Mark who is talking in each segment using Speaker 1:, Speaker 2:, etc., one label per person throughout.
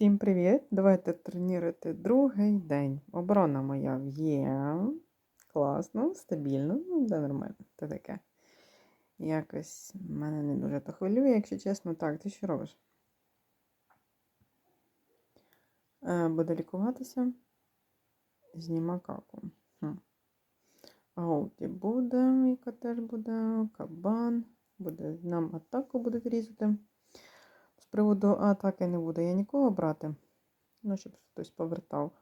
Speaker 1: Всім привіт! Давайте тренувати другий день. Оборона моя є. Класно, стабільно, ну, де нормально, це таке. Якось мене не дуже то хвилює, якщо чесно. Так, ти що робиш? Е, Буде лікуватися. Зніма каку. Хм. Буде, Міка теж буде, кабан. Буде, нам атаку будуть різати. Приводу атаки не буду я нікого брати. Ну, щоб хтось повертав.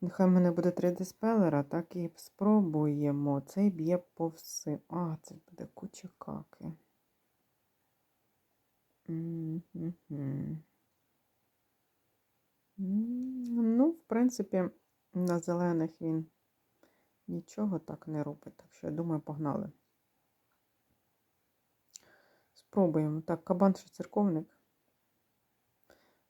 Speaker 1: Нехай в мене буде 3D спелера, так і спробуємо. Цей б'є по всім. А, це буде куча каки. Ну, в принципі, на зелених він нічого так не робить. Так що, я думаю, погнали. Спробуємо. Так, кабан ще церковник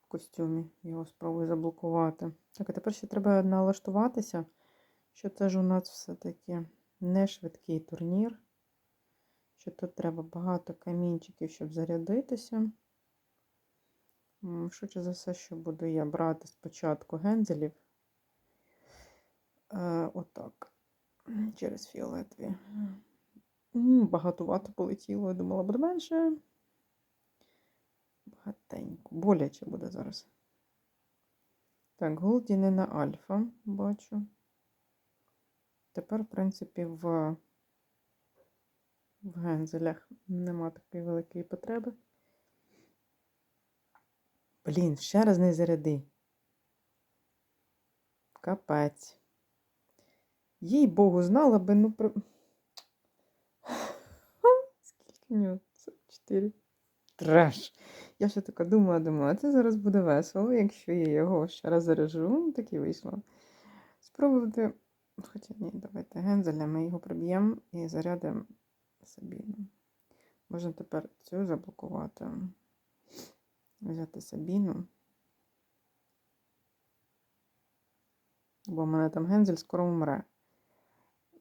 Speaker 1: в костюмі. Його спробую заблокувати. Так, а тепер ще треба налаштуватися, що це ж у нас все-таки не швидкий турнір. Що тут треба багато камінчиків, щоб зарядитися. Швидше за все, що буду я брати спочатку гензелів. Е, отак. Через фіолетові. Багатувато полетіло. Я думала, буде менше. Багатенько. Боляче буде зараз. Так, Голді не на альфа, бачу. Тепер, в принципі, в, в гензелях нема такої великої потреби. Блін, ще раз не заряди. Капець. Їй Богу, знала би, ну Скільки в 4. Треш. Я ще така думала, думала, це зараз буде весело, якщо я його ще раз заряжу. Ну, так і вийшло. Спробувати. Хоча ні, давайте гензеля, ми його приб'ємо і зарядимо Сабіну. Можна тепер цю заблокувати. Взяти Сабіну. Бо в мене там гензель скоро умре.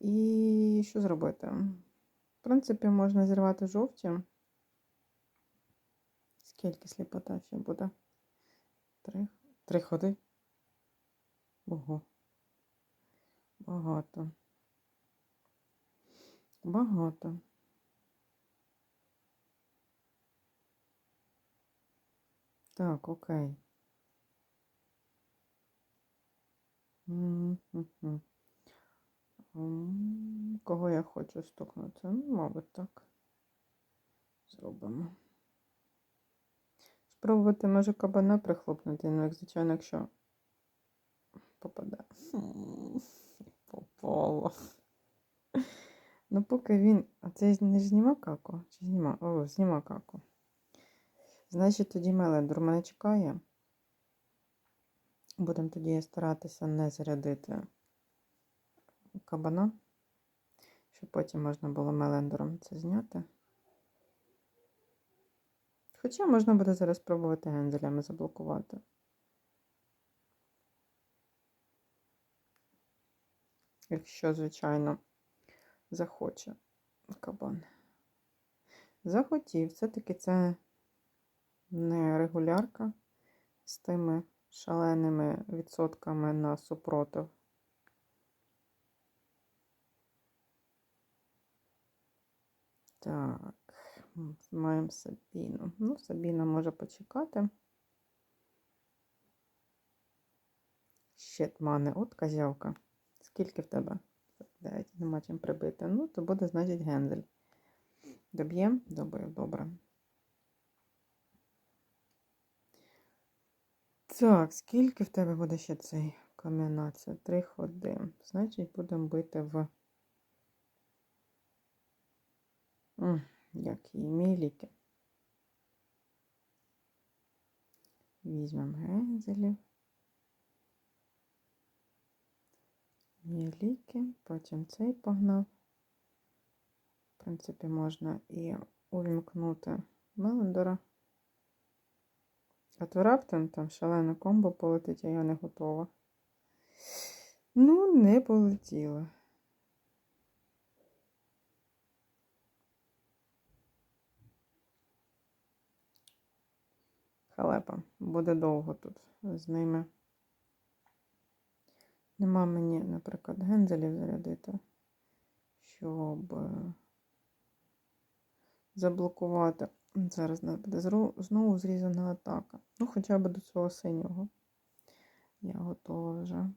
Speaker 1: І що зробити? В принципі, можна зірвати жовті. Скільки сліпота ще буде? Три, Три ходи. Ого. Багато. Багато. Так, окей. М-м-м. М, Кого я хочу стукнути? Ну, мабуть, так. Зробимо. Спробувати може кабана прихлопнути, ну, як звичайно, якщо попаде. Попало. Ну, поки він. А це не зніма каку? Чи зніма? О, зніма каку. Значить, тоді Мелендор мене чекає. Будемо тоді старатися не зарядити кабана, щоб потім можна було Мелендором це зняти. Хоча можна буде зараз спробувати гензелями заблокувати. Якщо, звичайно, захоче кабан. Захотів. Все-таки це не регулярка з тими шаленими відсотками на супротив. Так, маємо Сабіну. Ну, Сабіна може почекати. Щит мане, от козявка. Скільки в тебе? 9, нема чим прибити. Ну, то буде, значить, гензель. Доб'єм? Добив, добре. Так, скільки в тебе буде ще цей комбінація? Три ходи. Значить, будемо бити в. М, Як її міліки. Візьмемо гензелів. Міліки, потім цей погнав. В принципі, можна і увімкнути Мелендора. А то раптом там шалене комбо полетить, а я не готова. Ну, не полетіло. Халепа. Буде довго тут з ними. Нема мені, наприклад, гензелів зарядити, щоб е, заблокувати. Зараз буде знову зрізана атака. Ну, хоча б до цього синього. Я готова вже.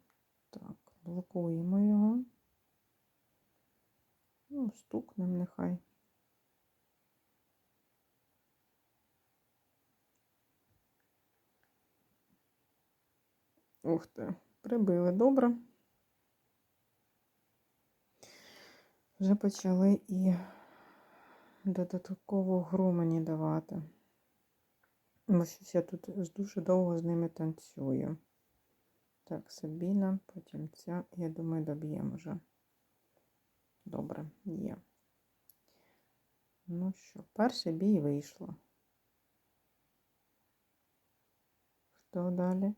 Speaker 1: Так, блокуємо його. Ну, стукнем нехай. Ух ти, прибили добре. Вже почали і додаткову гру мені давати. Бо щось я тут дуже довго з ними танцюю. Так, Сабіна, потім ця, я думаю, доб'ємо вже. Добре, є. Ну що, перший бій вийшло. Що далі?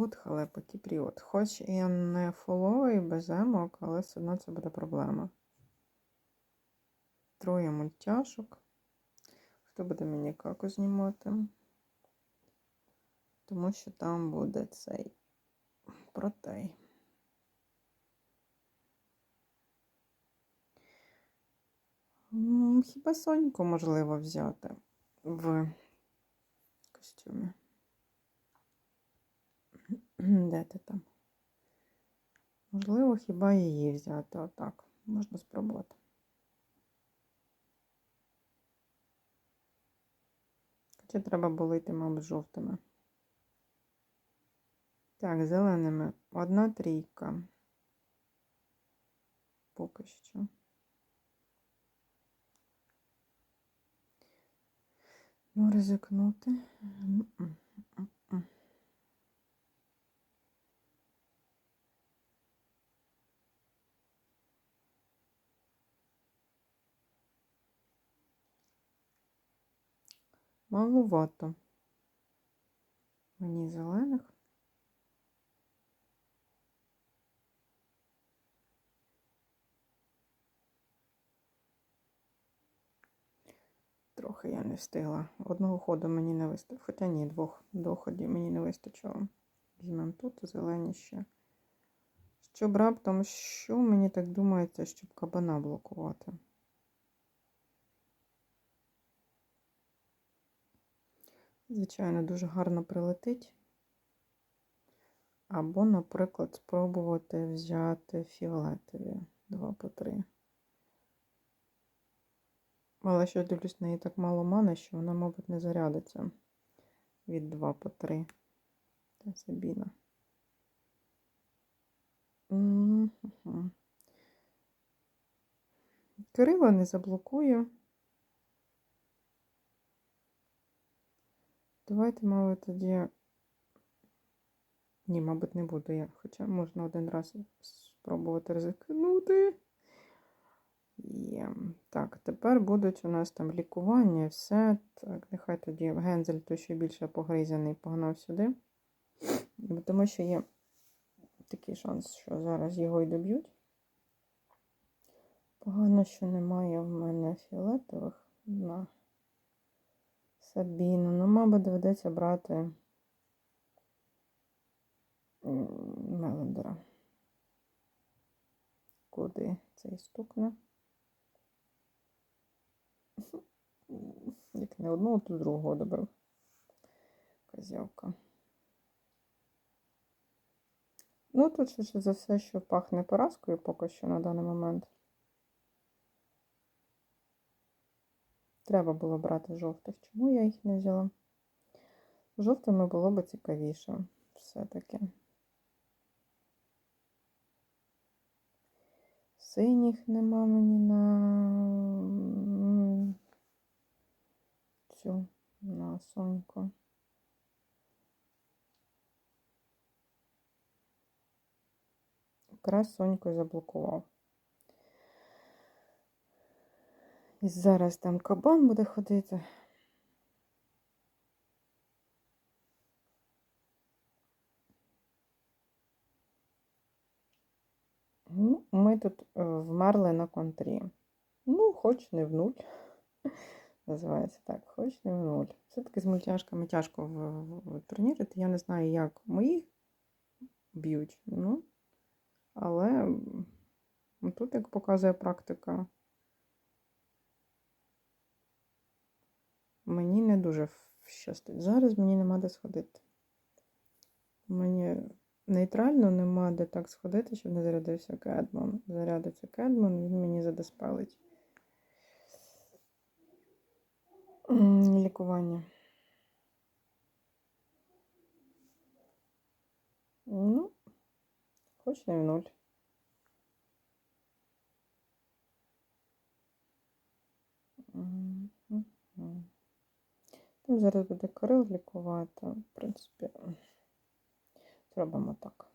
Speaker 1: От халепа, Кіпріот. Хоч і не фоловий без емок, але все одно це буде проблема. Троє мультяшок. Хто буде мені каку знімати? Тому що там буде цей протей. Хіба Соньку можливо взяти в костюмі? Де ти там? Можливо, хіба її взяти отак. Можна спробувати. Хоча треба було йти, мабуть, жовтими. Так, зеленими. Одна трійка. Поки що. Ну, ризикнути. Малувато. Мені зелених. Трохи я не встигла. Одного ходу мені не вистачило. Хоча ні, двох, двох ходів мені не вистачило. Візьмемо тут зелені ще. Щоб раптом, що мені так думається, щоб кабана блокувати? Звичайно, дуже гарно прилетить. Або, наприклад, спробувати взяти фіолетові 2 по 3. Але що дивлюсь, в неї так мало мани, що вона, мабуть, не зарядиться від 2 по 3. Та Сабіна. Кирила не заблокую. Давайте, мабуть, тоді. Ні, мабуть, не буду я. Хоча можна один раз спробувати ризикнути. Є. Так, тепер будуть у нас там лікування все. Так, нехай тоді Гензель, той що більше погризаний, погнав сюди. Тому що є такий шанс, що зараз його й доб'ють. Погано, що немає в мене фіолетових на Сабіну. Ну, мабуть, доведеться брати Мелендера. Куди цей стукне? Як не одного, то другого добив. Козявка. Ну, тут швидше за все, що пахне поразкою поки що на даний момент. Треба було брати жовтих. Чому я їх не взяла? Жовтими було б цікавіше все-таки. Синіх нема мені на цю на соньку. Якраз соньку заблокував. І зараз там кабан буде ходити. Ну, ми тут е, вмерли на контрі. Ну, хоч не в нуль. називається так. Хоч не в нуль. Все-таки з мультяшками тяжко турнірити. Я не знаю, як мої б'ють. Ну, але тут, як показує практика, мені не дуже щастить. Зараз мені нема де сходити. Мені нейтрально нема де так сходити, щоб не зарядився кедмон. Зарядиться кедмон, він мені задеспелить. Лікування. Ну, хоч не в нуль. Зараз буде корил лікувати. В принципі, зробимо так.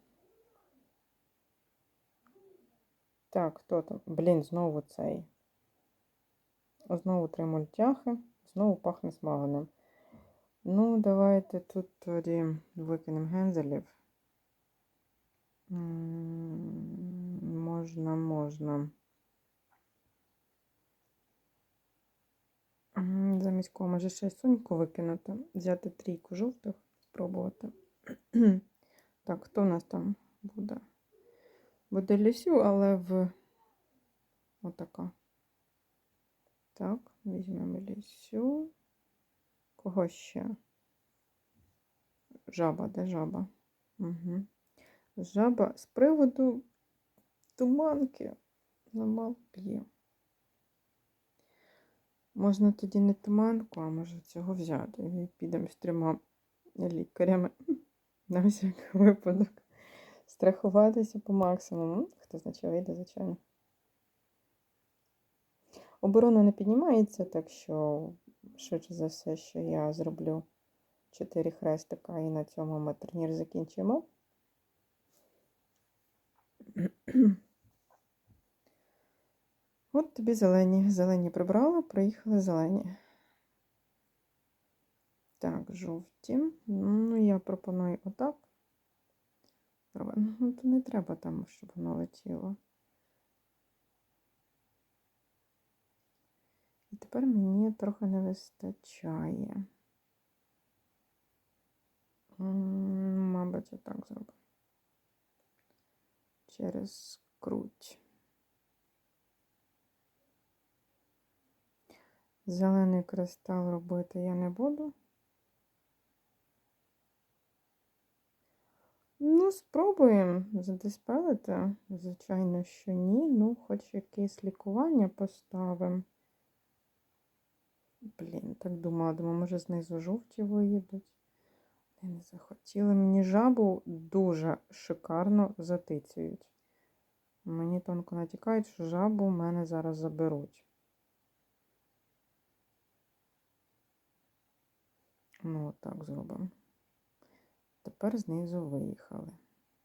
Speaker 1: Так, хто там? Блін, знову цей. Знову три мультяхи, знову пахне смаганим. Ну, давайте тут тоді викинемо гензелів. Можна, можна. Замість кого може ще соньку викинути. Взяти трійку жовтих, спробувати. Так, хто у нас там буде? Буде лісю, але в отака. Так, візьмемо лісю. Кого ще? Жаба, де жаба? Угу. Жаба з приводу туманки замал п'є. Можна тоді не туманку, а може цього взяти. І підемо з трьома лікарями на всякий випадок. Страхуватися по максимуму. Хто значить вийде, звичайно. Оборона не піднімається, так що швидше за все, що я зроблю 4 хрестика і на цьому ми турнір закінчимо. От тобі зелені. Зелені прибрала, приїхали зелені. Так, жовті. Ну, я пропоную отак. Ну, то не треба там, щоб воно летіло. І тепер мені трохи не вистачає. Мабуть, я так зроблю. Через круть. Зелений кристал робити я не буду. Ну, спробуємо задиспелити. Звичайно, що ні. Ну, хоч якесь лікування поставимо. Блін, так думала, думаю, може знизу жовті виїдуть. Не захотіли. Мені жабу дуже шикарно затицюють. Мені тонко натякають, що жабу в мене зараз заберуть. Ну, так зробимо. Тепер знизу виїхали.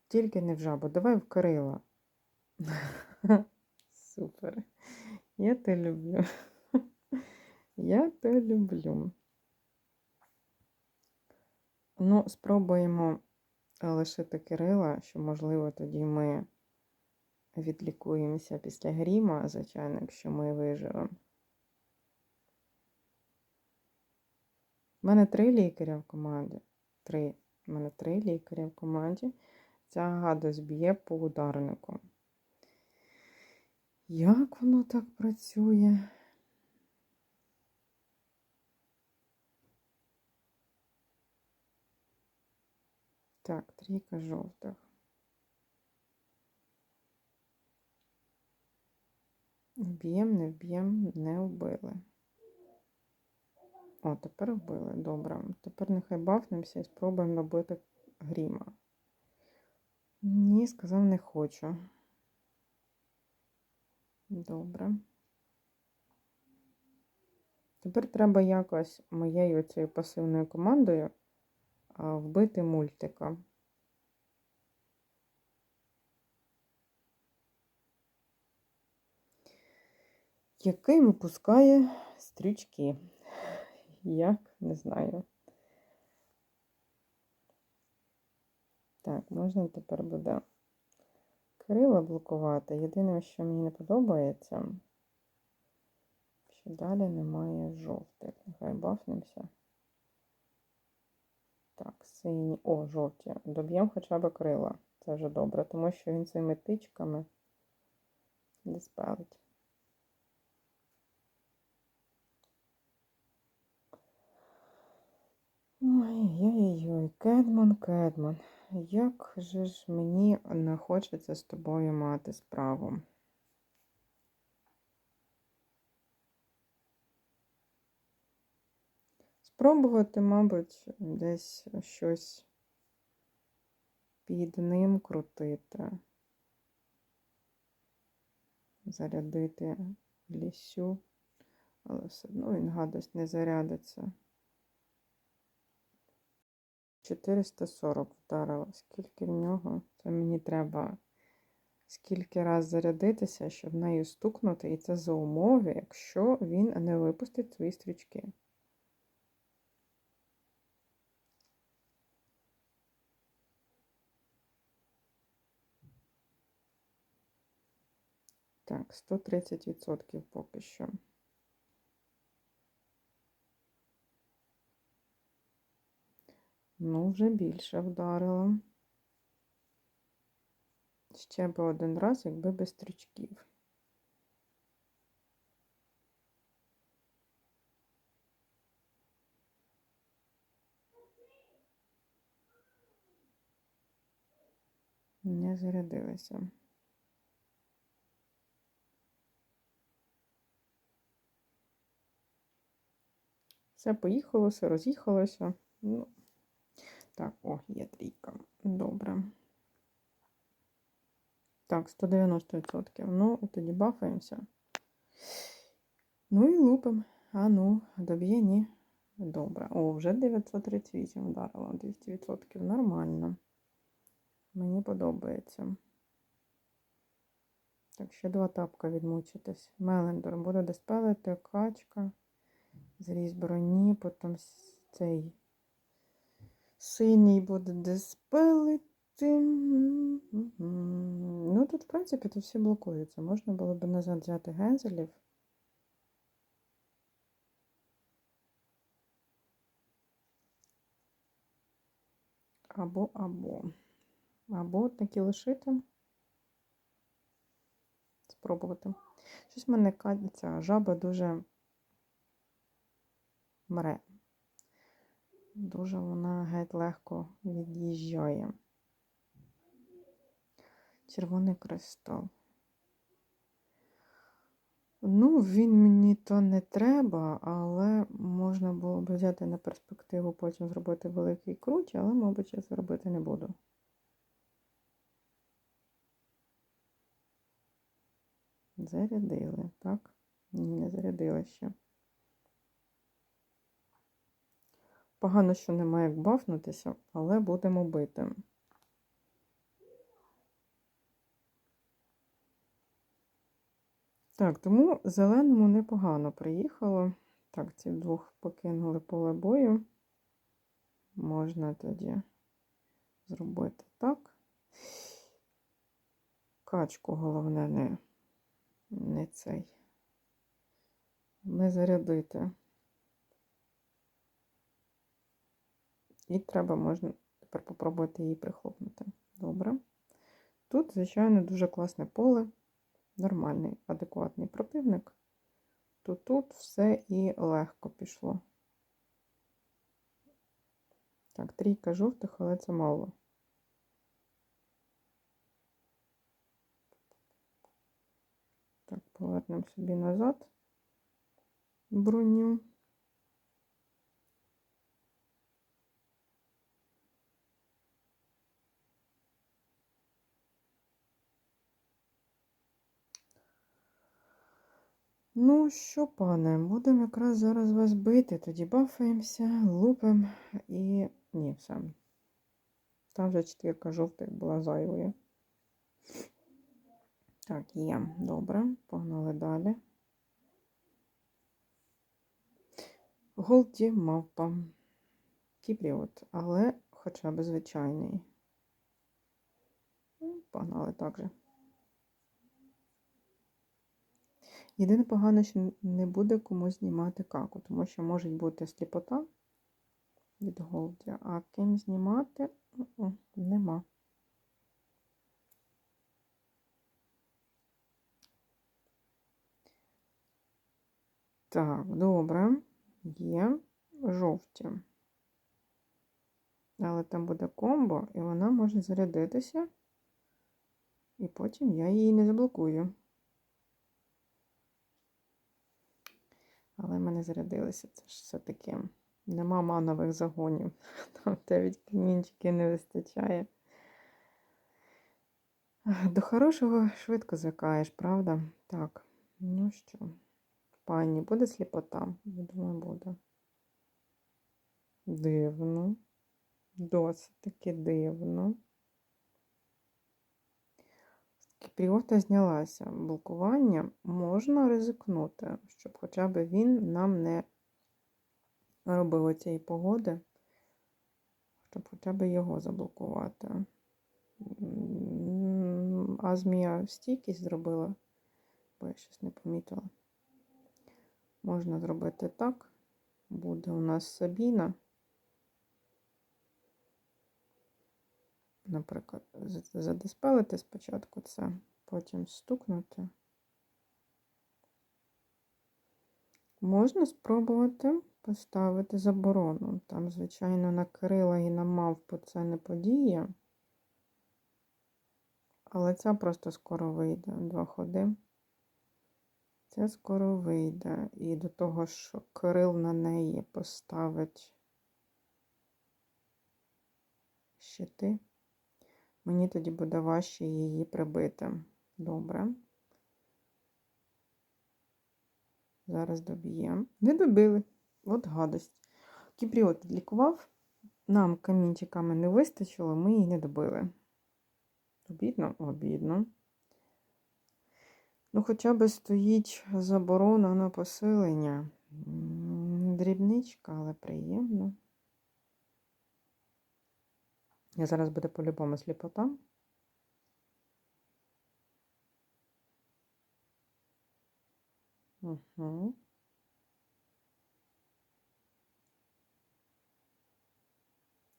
Speaker 1: Тільки не в жабу. Давай в Кирила. Супер. Я те люблю. Я те люблю. Ну, спробуємо лишити Кирила, що, можливо, тоді ми відлікуємося після гріма, звичайно, якщо ми виживемо. У мене три лікаря в команді. Три. У мене три лікаря в команді. Ця гадость б'є по ударнику. Як воно так працює? Так, трійка жовтих. Вб'єм, не вб'єм, не вбили. О, тепер вбили. Добре. Тепер нехай бафнемося і спробуємо набити гріма. Ні, сказав, не хочу. Добре. Тепер треба якось моєю цією пасивною командою вбити мультика. Який випускає стрічки. Як? Не знаю. Так, можна тепер буде крила блокувати. Єдине, що мені не подобається, що Далі немає жовтих. Нехай бафнемося. Так, сині. О, жовті. Доб'ємо хоча б крила. Це вже добре, тому що він цими тичками диспелить. Ой-ой-ой, Кедмон, Кедмон. Як же ж мені не хочеться з тобою мати справу? Спробувати, мабуть, десь щось під ним крутити. Зарядити лісю, але все одно він гадость не зарядиться. 440 вдарила. Скільки в нього? Це мені треба скільки раз зарядитися, щоб нею стукнути, і це за умови, якщо він не випустить свої стрічки. Так, 130% поки що. Ну, вже більше вдарила. Ще би один раз, якби без стрічків. Не зарядилися. Все поїхало, все роз'їхалося. Ну, так, о, є трійка. Добре. Так, 190%. Ну, тоді бафаємося. Ну і лупимо. А ну, доб'є, ні. Добре. О, вже 938 вдарило. 200%. Нормально. Мені подобається. Так, ще два тапка відмучитись. Мелендор буде диспелити, качка, зріз броні, потім цей синій буде диспелити. Ну, тут, в принципі, тут всі блокуються. Можна було б назад взяти гензелів. Або, або. Або такі лишити. Спробувати. Щось в мене ця жаба дуже мре. Дуже вона геть легко від'їжджає. Червоний кристал. Ну, він мені то не треба, але можна було б взяти на перспективу, потім зробити великий круть, але, мабуть, я це робити не буду. Зарядили, так? Ні, не зарядили ще. Погано, що немає як бафнутися, але будемо бити. Так, тому зеленому непогано приїхало. Так, ці двох покинули поле бою. Можна тоді зробити так. Качку, головне, не, не цей. Не зарядити. І треба, можна тепер попробувати її прихлопнути. Добре. Тут, звичайно, дуже класне поле нормальний, адекватний противник, то тут все і легко пішло. Так, трійка жовтих, але це мало. Так, повернемо собі назад броню. Ну що, пане, будемо якраз зараз вас бити, тоді бафаємося, лупимо і. Ні, все. Там вже четвірка жовтих була зайвою. Так, є, добре, погнали далі. Голді мавпа. Кіпріот, але хоча б звичайний. Погнали так же. Єдине погано, що не буде кому знімати каку, тому що може бути сліпота від голді, а ким знімати нема. Так, добре. Є жовті. Але там буде комбо, і вона може зарядитися, і потім я її не заблокую. Мене зарядилися. Це ж все-таки нема манових загонів. Там 9 камінчиків не вистачає. До хорошого швидко звикаєш, правда? Так, ну що, пані, буде сліпота? Я думаю, буде. Дивно. Досить таки дивно. Кіпріота знялася. Блокування можна ризикнути, щоб хоча б він нам не робив оцієї погоди, щоб хоча б його заблокувати. А змія стійкість зробила, бо я щось не помітила. Можна зробити так. Буде у нас Сабіна. Наприклад, задиспелити спочатку це, потім стукнути. Можна спробувати поставити заборону. Там, звичайно, на Кирила і на мавпу це не подіє. Але ця просто скоро вийде. Два ходи. Це скоро вийде. І до того, що Кирил на неї поставить щити. Мені тоді буде важче її прибити. Добре. Зараз доб'ємо. Не добили. От гадость. Кіпріот відлікував. Нам камінчиками не вистачило, ми її не добили. Обідно? Обідно. Ну, хоча б стоїть заборона на посилення. Дрібничка, але приємно. Я зараз буде по-любому сліпота. Угу.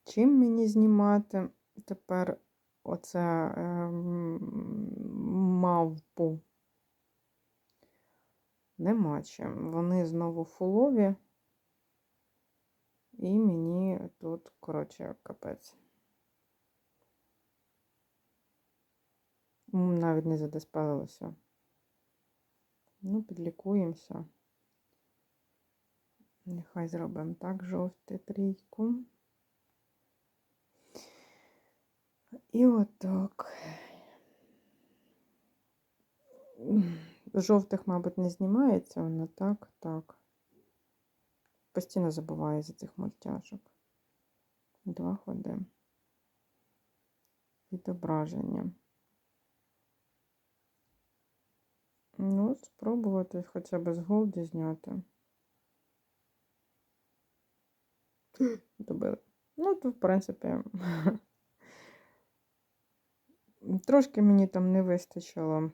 Speaker 1: Чим мені знімати тепер оце ем, мавпу? Нема чим. Вони знову фулові. І мені тут, коротше, капець. Навіть не задиспелилося. Ну, підлікуємося. Нехай зробимо так, жовту трійку. І отак. Жовтих, мабуть, не знімається, воно так, так. Постійно забуваю за цих мультяшок. Два ходи. Відображення. Ну, спробувати хоча б з голді зняти. Добили. Ну, то, в принципі, трошки мені там не вистачило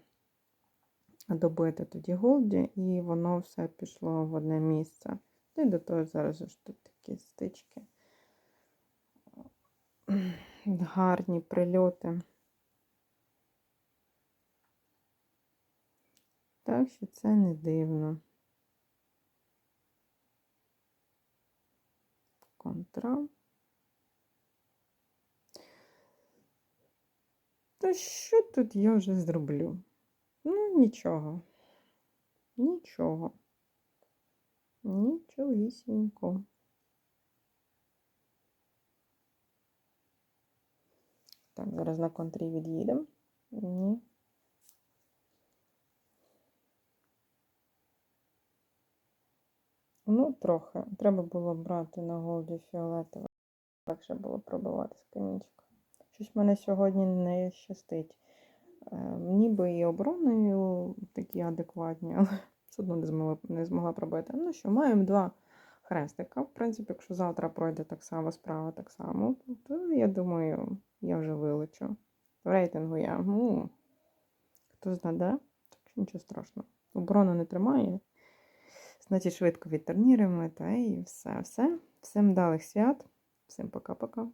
Speaker 1: добити тоді голді, і воно все пішло в одне місце. І до того зараз ж тут такі стички. Гарні прильоти. Так що це не дивно. Контра. Та що тут я вже зроблю? Ну, нічого. Нічого. Нічогісінько. Так, зараз на контрі від'їдемо. Ні. Ну, трохи. Треба було брати на голді фіолетове. Легше було пробивати з камінчика. Щось мене сьогодні не щастить. Е, ніби і обороною такі адекватні, але все одно не змогла, не змогла пробити. Ну що, маємо два хрестика. В принципі, якщо завтра пройде так само, справа так само, то я думаю, я вже вилечу. В рейтингу я. Ну, хто знаде, так що нічого страшного. оборону не тримає. Значить, швидко відтурніруємо та і все, все. Всім далих свят. Всім пока-пока.